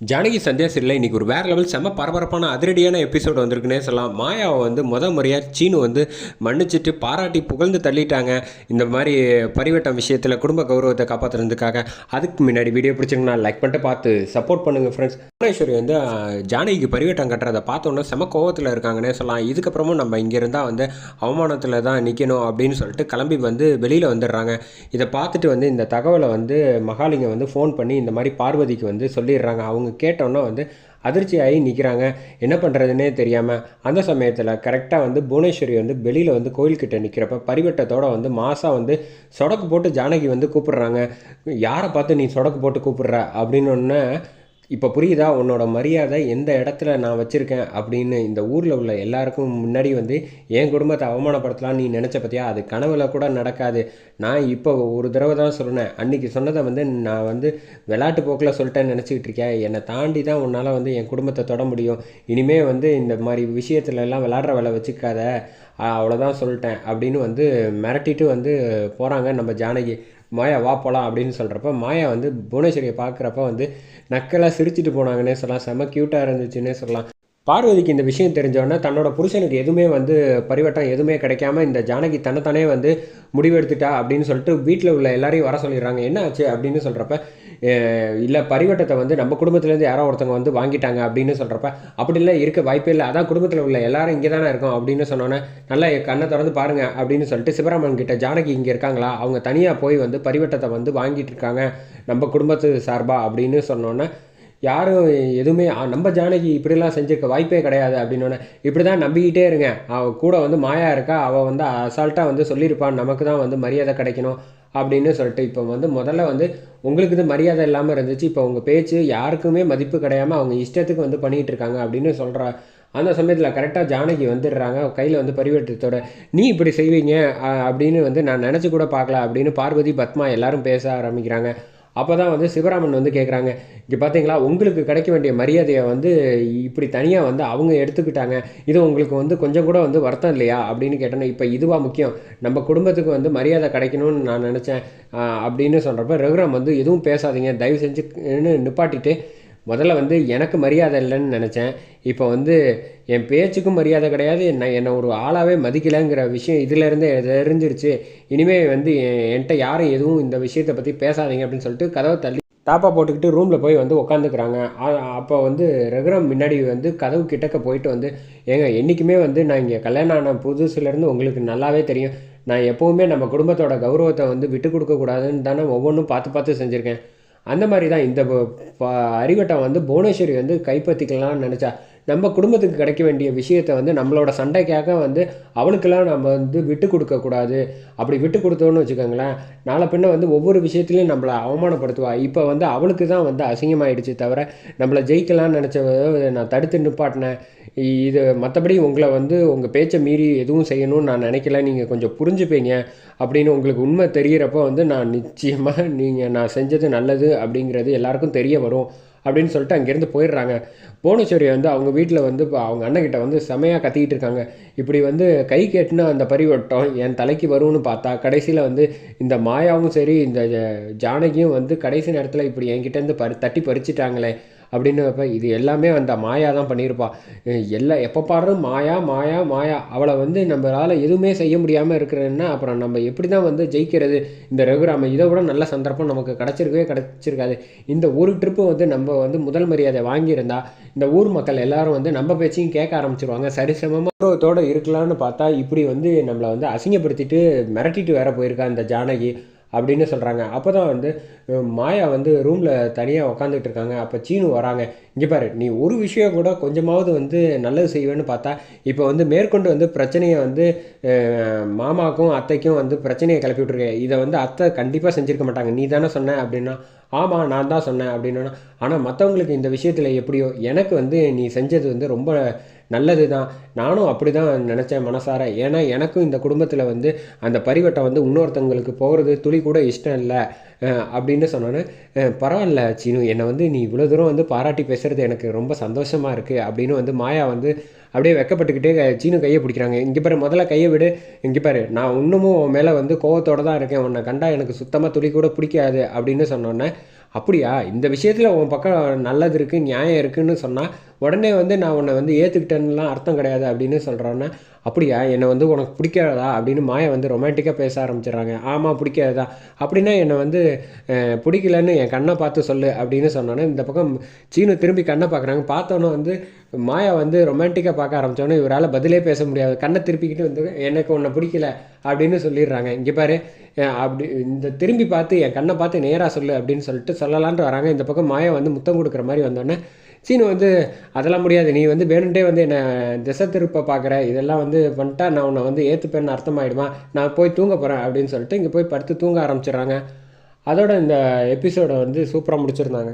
ஜானகி சந்தியா இல்லை இன்றைக்கி ஒரு வேறு லெவல் செம்ம பரபரப்பான அதிரடியான எபிசோடு வந்திருக்குன்னே சொல்லலாம். மாயாவை வந்து முத முறையாக சீனு வந்து மன்னிச்சிட்டு பாராட்டி புகழ்ந்து தள்ளிட்டாங்க. இந்த மாதிரி பரிவட்டம் விஷயத்தில் குடும்ப கௌரவத்தை காப்பாற்றுறதுக்காக அதுக்கு முன்னாடி வீடியோ பிடிச்சிங்கன்னா லைக் பண்ணிட்டு பார்த்து சப்போர்ட் பண்ணுங்கள் ஃப்ரெண்ட்ஸ் புவனேஸ்வரி வந்து ஜானகிக்கு பரிவட்டம் கட்டுறதை பார்த்தோன்னே செம கோவத்தில் இருக்காங்கன்னே சொல்லலாம். இதுக்கப்புறமும் நம்ம இங்கே இருந்தால் வந்து அவமானத்தில் தான் நிற்கணும் அப்படின்னு சொல்லிட்டு கிளம்பி வந்து வெளியில் வந்துடுறாங்க. இதை பார்த்துட்டு வந்து இந்த தகவலை வந்து மகாலிங்கம் வந்து ஃபோன் பண்ணி இந்த மாதிரி பார்வதிக்கு வந்து சொல்லிடுறாங்க. அவங்க கேட்டோன்னே வந்து அதிர்ச்சியாகி நிற்கிறாங்க என்ன பண்ணுறதுனே தெரியாமல் அந்த சமயத்தில் கரெக்டாக வந்து புவனேஸ்வரி வந்து வெளியில் வந்து கோயில்கிட்ட நிற்கிறப்ப பரிவட்டத்தோடு வந்து மாதம் வந்து சொடக்கு போட்டு ஜானகி வந்து கூப்பிடுறாங்க. யாரை பார்த்து நீ சொடக்கு போட்டு கூப்பிடுற? அப்படின்னு ஒன்று இப்போ புரியுதா? உன்னோட மரியாதை எந்த இடத்துல நான் வச்சுருக்கேன் அப்படின்னு இந்த ஊரில் உள்ள எல்லாருக்கும் முன்னாடி வந்து என் குடும்பத்தை அவமானப்படுத்தலாம் நீ நினச்ச பற்றியா அது கனவுல கூட நடக்காது. நான் இப்போ ஒரு தடவை தான் சொன்னேன். அன்றைக்கி சொன்னதை வந்து நான் வந்து விளையாட்டு போக்கில் சொல்லிட்டேன்னு நினச்சிக்கிட்டு இருக்கேன். என்னை தாண்டி தான் உன்னால் வந்து என் குடும்பத்தை தொட முடியும். இனிமே வந்து இந்த மாதிரி விஷயத்துல எல்லாம் விளாட்ற வேலை வச்சுக்காத. அவ்வளோதான் சொல்லிட்டேன் அப்படின்னு வந்து மிரட்டிட்டு வந்து போகிறாங்க நம்ம ஜானகி. மாயா வா போகலாம் அப்படின்னு சொல்கிறப்ப மாயா வந்து புவனேஸ்வரியை பார்க்குறப்ப வந்து நக்கலாக சிரிச்சிட்டு போனாங்கன்னே சொல்லலாம். செம்ம க்யூட்டாக இருந்துச்சுன்னே சொல்லலாம். பார்வதிக்கு இந்த விஷயம் தெரிஞ்சோடனே தன்னோட புருஷனுக்கு எதுவுமே வந்து பரிவட்டம் எதுவுமே கிடைக்காம இந்த ஜானகி தன்னைத்தானே வந்து முடிவெடுத்துட்டா அப்படின்னு சொல்லிட்டு வீட்டில் உள்ள எல்லாரையும் வர சொல்லிடுறாங்க. என்ன ஆச்சு அப்படின்னு சொல்கிறப்ப இல்லை பரிவட்டத்தை வந்து நம்ம குடும்பத்துலேருந்து யாரோ ஒருத்தவங்க வந்து வாங்கிட்டாங்க அப்படின்னு சொல்கிறப்ப அப்படி இல்லை இருக்க வாய்ப்பே இல்லை. அதான் குடும்பத்தில் உள்ள எல்லாரும் இங்கே தானே இருக்கோம் அப்படின்னு சொன்னோன்னே நல்லா என் கண்ணை திறந்து பாருங்க அப்படின்னு சொல்லிட்டு சிவராமன் கிட்ட ஜானகி இங்கே இருக்காங்களா? அவங்க தனியாக போய் வந்து பரிவட்டத்தை வந்து வாங்கிட்டு இருக்காங்க நம்ம குடும்பத்து சார்பா அப்படின்னு சொன்னோன்னே யாரும் எதுவுமே நம்ம ஜானகி இப்படிலாம் செஞ்சிருக்க வாய்ப்பே கிடையாது அப்படின்னோடனே இப்படி தான் நம்பிக்கிட்டே இருங்க. அவள் கூட வந்து மாயா இருக்கா? அவள் வந்து அசால்ட்டாக வந்து சொல்லியிருப்பான். நமக்கு தான் வந்து மரியாதை கிடைக்கணும் அப்படின்னு சொல்லிட்டு இப்போ வந்து முதல்ல வந்து உங்களுக்கு இது மரியாதை இல்லாமல் இருந்துச்சு. இப்போ உங்கள் பேச்சு யாருக்குமே மதிப்பு கிடையாமல் அவங்க இஷ்டத்துக்கு வந்து பண்ணிகிட்டு இருக்காங்க அப்படின்னு சொல்கிற அந்த சமயத்தில் கரெக்டாக ஜானகி வந்துடுறாங்க. கையில் வந்து பரிவட்டத்தோட நீ இப்படி செய்வீங்க அப்படின்னு வந்து நான் நினச்சி கூட பார்க்கல அப்படின்னு பார்வதி பத்மா எல்லாரும் பேச ஆரம்பிக்கிறாங்க. அப்போ தான் வந்து சிவராமன் வந்து கேட்குறாங்க இங்கே பார்த்தீங்களா உங்களுக்கு கிடைக்க வேண்டிய மரியாதையை வந்து இப்படி தனியாக வந்து அவங்க எடுத்துக்கிட்டாங்க இது உங்களுக்கு வந்து கொஞ்சம் கூட வந்து வருத்தம் இல்லையா அப்படின்னு கேட்டேன்னா இப்போ இதுவாக முக்கியம் நம்ம குடும்பத்துக்கு வந்து மரியாதை கிடைக்கணும்னு நான் நினச்சேன் அப்படின்னு சொல்கிறப்ப ரகுராம் வந்து எதுவும் பேசாதீங்க தயவு செஞ்சுன்னு நிப்பாட்டிட்டு முதல்ல வந்து எனக்கு மரியாதை இல்லைன்னு நினச்சேன். இப்போ வந்து என் பேச்சுக்கும் மரியாதை கிடையாது. நான் என்னை ஒரு ஆளாகவே மதிக்கலைங்கிற விஷயம் இதிலேருந்தே தெரிஞ்சிருச்சு. இனிமேல் வந்து என்- என்கிட்ட யாரும் எதுவும் இந்த விஷயத்தை பற்றி பேசாதீங்க அப்படின்னு சொல்லிட்டு கதவை தள்ளி தாப்பா போட்டுக்கிட்டு ரூமில் போய் வந்து உட்காந்துக்கிறாங்க அப்போ வந்து ரகுராம் முன்னாடி வந்து கதவு கிட்டக்க போயிட்டு வந்து ஏங்க என்றைக்குமே வந்து நான் இங்கே கல்யாணம் ஆன புதுசுலேருந்து உங்களுக்கு நல்லாவே தெரியும். நான் எப்போவுமே நம்ம குடும்பத்தோட கௌரவத்தை வந்து விட்டு கொடுக்கக்கூடாதுன்னு தானே ஒவ்வொன்றும் பார்த்து பார்த்து செஞ்சுருக்கேன். அந்த மாதிரி தான் இந்த ப- அறிவட்டம் வந்து புவனேஸ்வரி வந்து கைப்பற்றிக்கலாம்னு நினச்சா. நம்ம குடும்பத்துக்கு கிடைக்க வேண்டிய விஷயத்தை வந்து நம்மளோட சண்டைக்காக வந்து அவளுக்கெல்லாம் நம்ம வந்து விட்டு கொடுக்கக்கூடாது அப்படி விட்டு கொடுத்தோன்னு வச்சுக்கோங்களேன் நாளை பின்ன வந்து ஒவ்வொரு விஷயத்துலையும் நம்மளை அவமானப்படுத்துவா. இப்போ வந்து அவளுக்கு தான் வந்து அசிங்கமாயிடுச்சு தவிர நம்மளை ஜெயிக்கலாம்னு நினச்ச நான் தடுத்து நிப்பாட்டினேன். இது மற்றபடி உங்களை வந்து உங்கள் பேச்சை மீறி எதுவும் செய்யணும்னு நான் நினைக்கல. நீங்கள் கொஞ்சம் புரிஞ்சுப்பீங்க அப்படின்னு உங்களுக்கு உண்மை தெரிகிறப்போ வந்து நான் நிச்சயமாக நீங்கள் நான் செஞ்சது நல்லது அப்படிங்கிறது எல்லாருக்கும் தெரிய வரும். அப்படின்னு சொல்லிட்டு அங்கேருந்து போயிடுறாங்க. போனச்சேரி வந்து அவங்க வீட்டில் வந்து இப்போ அவங்க அண்ணகிட்ட வந்து செமையாக கத்திக்கிட்டு இருக்காங்க. இப்படி வந்து கை கேட்டுன அந்த பரிவட்டம் என் தலைக்கு வரும்னு பார்த்தா கடைசியில் வந்து இந்த மாயாவும் சரி இந்த ஜ- ஜானகியும் வந்து கடைசி நேரத்தில் இப்படி என்கிட்டேருந்து பறி தட்டி பறிச்சிட்டாங்களே. அப்படின்னு வைப்பேன். இது எல்லாமே அந்த மாயா தான் பண்ணியிருப்பா. எல்லா எப்போ பாடுறோம் மாயா மாயா மாயா. அவளை வந்து நம்மளால் எதுவுமே செய்ய முடியாமல் இருக்கிறேன்னா அப்புறம் நம்ம எப்படி தான் வந்து ஜெயிக்கிறது? இந்த ரகுராம இதை விட நல்ல சந்தர்ப்பம் நமக்கு கிடச்சிருக்கவே கிடச்சிருக்காது. இந்த ஒரு ட்ரிப்பு வந்து நம்ம வந்து முதல் மரியாதை வாங்கியிருந்தா இந்த ஊர் மக்கள் எல்லாரும் வந்து நம்ம பேச்சையும் கேட்க ஆரம்பிச்சிருவாங்க. சரிசமமாக இருக்கலாம்னு பார்த்தா இப்படி வந்து நம்மளை வந்து அசிங்கப்படுத்திட்டு மிரட்டிட்டு வேற போயிருக்கா இந்த ஜானகி. அப்படின்னு சொல்கிறாங்க அப்போ தான் வந்து மாயா வந்து ரூமில் தனியாக உக்காந்துட்டு இருக்காங்க. அப்போ சீனு வராங்க. இங்கே பாரு நீ ஒரு விஷயம் கூட கொஞ்சமாவது வந்து நல்லது செய்வேன்னு பார்த்தா இப்போ வந்து மேற்கொண்டு வந்து பிரச்சனையை வந்து மாமாக்கும் மாமாவுக்கும் அத்தைக்கும் வந்து பிரச்சனையை கிளப்பி விட்ருக்க இதை வந்து அத்தை கண்டிப்பாக செஞ்சுருக்க மாட்டாங்க. நீ தானே சொன்ன அப்படின்னா ஆமாம் நான் தான் சொன்னேன் அப்படின்னா ஆனால் மற்றவங்களுக்கு இந்த விஷயத்தில் எப்படியோ எனக்கு வந்து நீ செஞ்சது வந்து ரொம்ப நல்லது தான் நானும் அப்படி தான் நினச்சேன் மனசார. ஏன்னா எனக்கும் இந்த குடும்பத்தில் வந்து அந்த பரிவட்டம் வந்து இன்னொருத்தவங்களுக்கு போகிறது துளி கூட இஷ்டம் இல்லை. அப்படின்னு சொன்னோன்னே பரவாயில்ல சீனு என்னை வந்து நீ இவ்வளோ தூரம் வந்து பாராட்டி பேசுகிறது எனக்கு ரொம்ப சந்தோஷமாக இருக்குது அப்படின்னு வந்து மாயா வந்து அப்படியே வெக்கப்பட்டுக்கிட்டே சீனு கையை பிடிக்கிறாங்க. இங்கே பாரு முதல்ல கையை விடு. இங்கே பாரு நான் இன்னமும் உன் மேலே வந்து கோவத்தோடு தான் இருக்கேன். உன்னை கண்டா எனக்கு சுத்தமாக துளி கூட பிடிக்காது அப்படின்னு சொன்னோன்னே அப்படியா? இந்த விஷயத்தில் உன் பக்கம் நல்லது இருக்குது நியாயம் இருக்குதுன்னு சொன்னால் உடனே வந்து நான் உன்னை வந்து ஏற்றுக்கிட்டேன்னுலாம் அர்த்தம் கிடையாது அப்படின்னு சொல்கிறான்னா அப்படியா? என்னை வந்து உனக்கு பிடிக்காதா அப்படின்னு மாயை வந்து ரொமான்டிக்காக பேச ஆரம்பிச்சிடுறாங்க. ஆமாம் பிடிக்காதா அப்படின்னா என்னை வந்து பிடிக்கலன்னு என் கண்ணை பார்த்து சொல்லு அப்படின்னு சொன்னோன்னே இந்த பக்கம் சீனு திரும்பி கண்ணை பார்க்குறாங்க. பார்த்தோன்னே வந்து மாயா வந்து ரொமான்டிக்காக பார்க்க ஆரம்பித்தோன்னே இவரால் பதிலே பேச முடியாது. கண்ணை திருப்பிக்கிட்டு வந்து எனக்கு உன்னை பிடிக்கல அப்படின்னு சொல்லிடுறாங்க. இங்கே பாரு அப்படி இந்த திரும்பி பார்த்து என் கண்ணை பார்த்து நேராக சொல்லு அப்படின்னு சொல்லிட்டு சொல்லலான்ட்டு வராங்க. இந்த பக்கம் மாயா வந்து முத்தம் கொடுக்குற மாதிரி வந்தோடனே சீனு வந்து அதெல்லாம் முடியாது. நீ வந்து வேணுன்டே வந்து என்னை திசை திருப்ப பார்க்குற இதெல்லாம் வந்து பண்ணிட்டா நான் உன்னை வந்து ஏற்றுப்பேன்னு அர்த்தமாயிடுமா? நான் போய் தூங்க போகிறேன் அப்படின்னு சொல்லிட்டு இங்கே போய் படுத்து தூங்க ஆரம்பிச்சிடுறாங்க. அதோட இந்த எபிசோடை வந்து சூப்பராக முடிச்சிருந்தாங்க.